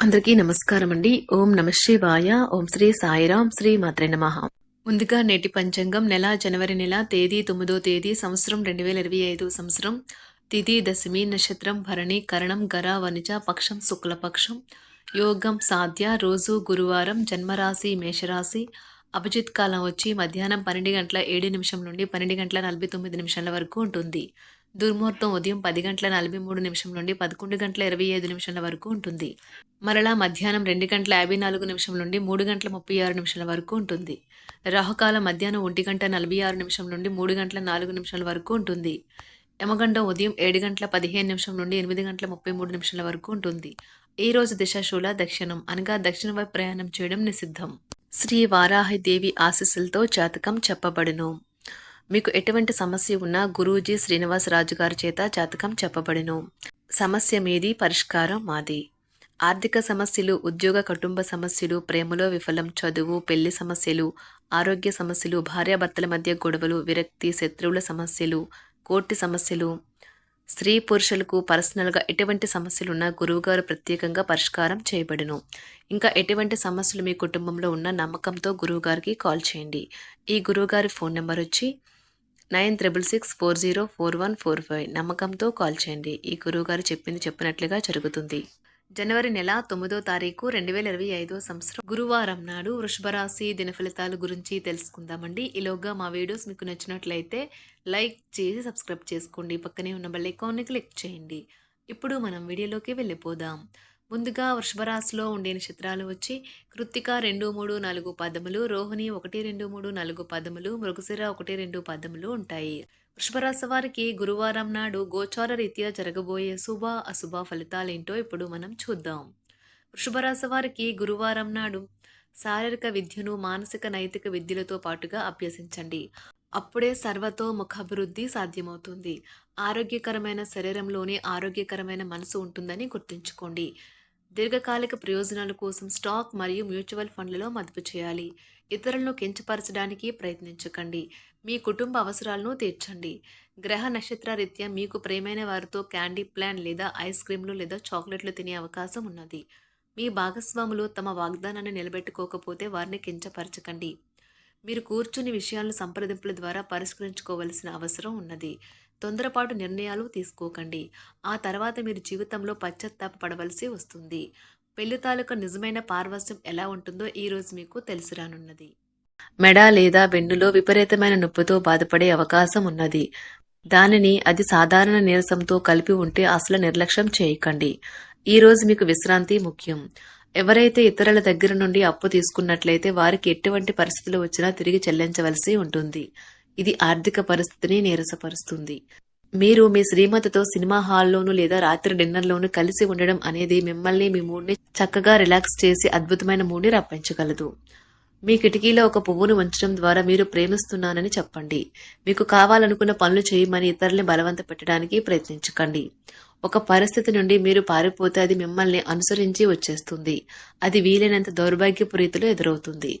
అందరికీ నమస్కారం అండి ఓం నమ శివాయ. ఓం శ్రీ సాయిరాం. శ్రీ మాత్రే నమ. ముందుగా నేటి పంచాంగం. నెల జనవరి నెల తేదీ తొమ్మిదో తేదీ సంవత్సరం రెండు వేల ఇరవై ఐదు సంవత్సరం. తిథి దశమి నక్షత్రం భరణి కరణం గర వనిజ పక్షం శుక్లపక్షం. యోగం సాధ్య రోజు గురువారం జన్మరాశి మేషరాశి. అభిజిత్ కాలం వచ్చి మధ్యాహ్నం పన్నెండు గంటల ఏడు నిమిషం నుండి పన్నెండు గంటల నలభై తొమ్మిది నిమిషాల వరకు ఉంటుంది. దుర్ముహూర్తం ఉదయం పది గంటల నలభై మూడు నిమిషం నుండి పదకొండు గంటల ఇరవై ఐదు నిమిషాల వరకు ఉంటుంది. మరలా మధ్యాహ్నం రెండు గంటల యాభై నాలుగు నిమిషం నుండి మూడు గంటల ముప్పై ఆరు నిమిషాల వరకు ఉంటుంది. రాహుకాలం మధ్యాహ్నం ఒంటి గంట నలభై ఆరు నిమిషం నుండి మూడు గంటల నాలుగు నిమిషాల వరకు ఉంటుంది. యమగండం ఉదయం ఏడు గంటల పదిహేను నిమిషం నుండి ఎనిమిది గంటల ముప్పై మూడు నిమిషాల వరకు ఉంటుంది. ఈ రోజు దిశాశూల దక్షిణం అనగా దక్షిణ వైపు ప్రయాణం చేయడం నిషిద్ధం. శ్రీ వారాహి దేవి ఆశీస్సులతో జాతకం చెప్పబడును. మీకు ఎటువంటి సమస్య ఉన్నా గురూజీ శ్రీనివాసరాజు గారి చేత జాతకం చెప్పబడును. సమస్య మీది పరిష్కారం మాది. ఆర్థిక సమస్యలు ఉద్యోగ కుటుంబ సమస్యలు ప్రేమలో విఫలం చదువు పెళ్ళి సమస్యలు ఆరోగ్య సమస్యలు భార్యాభర్తల మధ్య గొడవలు విరక్తి శత్రువుల సమస్యలు కోర్టు సమస్యలు. స్త్రీ పురుషులకు పర్సనల్గా ఎటువంటి సమస్యలున్నా గురువుగారు ప్రత్యేకంగా పరిష్కారం చేయబడును. ఇంకా ఎటువంటి సమస్యలు మీ కుటుంబంలో ఉన్న నమ్మకంతో గురువుగారికి కాల్ చేయండి. ఈ గురువుగారి ఫోన్ నెంబర్ వచ్చి nine triple six four zero four one four five నమ్మకంతో కాల్ చేయండి. ఈ గురువుగారు చెప్పింది చెప్పినట్లుగా జరుగుతుంది. జనవరి నెల తొమ్మిదో తారీఖు రెండు వేల ఇరవై ఐదో సంవత్సరం గురువారం నాడు వృషభరాశి దిన ఫలితాల గురించి తెలుసుకుందామండి. ఈలోగా మా వీడియోస్ మీకు నచ్చినట్లయితే లైక్ చేసి సబ్స్క్రైబ్ చేసుకోండి. పక్కనే ఉన్న బెల్ ఐకాన్ని క్లిక్ చేయండి. ఇప్పుడు మనం వీడియోలోకి వెళ్ళిపోదాం. ముందుగా వృషభరాశిలో ఉండే నక్షత్రాలు వచ్చి కృత్తిక రెండు మూడు నాలుగు పదములు రోహిణి ఒకటి రెండు మూడు నాలుగు పదములు మృగశిర ఒకటి రెండు పదములు ఉంటాయి. వృషభరాశి వారికి గురువారం నాడు గోచార రీత్యా జరగబోయే శుభ అశుభ ఫలితాలేంటో ఇప్పుడు మనం చూద్దాం. వృషభరాశి వారికి గురువారం నాడు శారీరక విద్యను మానసిక నైతిక విద్యలతో పాటుగా అభ్యసించండి. అప్పుడే సర్వతోముఖాభివృద్ధి సాధ్యమవుతుంది. ఆరోగ్యకరమైన శరీరంలోనే ఆరోగ్యకరమైన మనసు ఉంటుందని గుర్తుంచుకోండి. దీర్ఘకాలిక ప్రయోజనాల కోసం స్టాక్ మరియు మ్యూచువల్ ఫండ్లలో మదుపు చేయాలి. ఇతరులను కించపరచడానికి ప్రయత్నించకండి. మీ కుటుంబ అవసరాలను తీర్చండి. గ్రహ నక్షత్ర రీత్యా మీకు ప్రేమైన వారితో క్యాండీ ప్లాన్ లేదా ఐస్ క్రీమ్లు లేదా చాక్లెట్లు తినే అవకాశం ఉన్నది. మీ భాగస్వాములు తమ వాగ్దానాన్ని నిలబెట్టుకోకపోతే వారిని కించపరచకండి. మీరు కూర్చుని విషయాలను సంప్రదింపుల ద్వారా పరిష్కరించుకోవలసిన అవసరం ఉన్నది. తొందరపాటు నిర్ణయాలు తీసుకోకండి. ఆ తర్వాత మీరు జీవితంలో పశ్చాత్తాప పడవలసి వస్తుంది. పెళ్ళి తాలూకా నిజమైన పార్వస్యం ఎలా ఉంటుందో ఈ రోజు మీకు తెలిసి రానున్నది. మెడ లేదా వెన్నులో విపరీతమైన నొప్పితో బాధపడే అవకాశం ఉన్నది. దానిని అది సాధారణ నీరసంతో కలిపి ఉంటే అసలు నిర్లక్ష్యం చేయకండి. ఈ రోజు మీకు విశ్రాంతి ముఖ్యం. ఎవరైతే ఇతరుల దగ్గర నుండి అప్పు తీసుకున్నట్లయితే వారికి ఎటువంటి పరిస్థితులు వచ్చినా తిరిగి చెల్లించవలసి ఉంటుంది. ఇది ఆర్థిక పరిస్థితిని నీరసపరుస్తుంది. మీరు మీ శ్రీమతితో సినిమా హాల్లోనూ లేదా రాత్రి డిన్నర్లోనూ కలిసి ఉండడం అనేది మిమ్మల్ని మీ మూడ్ని చక్కగా రిలాక్స్ చేసి అద్భుతమైన మూడ్ని రప్పించగలదు. మీ కిటికీలో ఒక పువ్వును ఉంచడం ద్వారా మీరు ప్రేమిస్తున్నానని చెప్పండి. మీకు కావాలనుకున్న పనులు చేయమని ఇతరుల్ని బలవంత పెట్టడానికి ప్రయత్నించకండి. ఒక పరిస్థితి నుండి మీరు పారిపోతే అది మిమ్మల్ని అనుసరించి వచ్చేస్తుంది. అది వీలైనంత దౌర్భాగ్యపు రీతిలో ఎదురవుతుంది.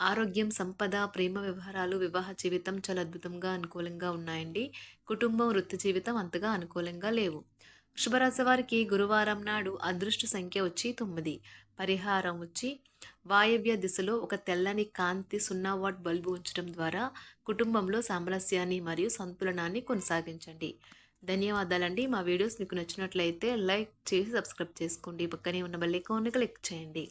ఆరోగ్యం సంపద ప్రేమ వ్యవహారాలు వివాహ జీవితం చాలా అద్భుతంగా అనుకూలంగా ఉన్నాయండి. కుటుంబం వృత్తి జీవితం అంతగా అనుకూలంగా లేవు. వృషభరాశి వారికి గురువారం నాడు అదృష్ట సంఖ్య వచ్చి తొమ్మిది. పరిహారం వచ్చి వాయవ్య దిశలో ఒక తెల్లని కాంతి సున్నా వాట్ బల్బు ఉంచడం ద్వారా కుటుంబంలో సామరస్యాన్ని మరియు సంతులనాన్ని కొనసాగించండి. ధన్యవాదాలండి. మా వీడియోస్ మీకు నచ్చినట్లయితే లైక్ చేసి సబ్స్క్రైబ్ చేసుకోండి. పక్కనే ఉన్న బెల్ ఐకాన్ని క్లిక్ చేయండి.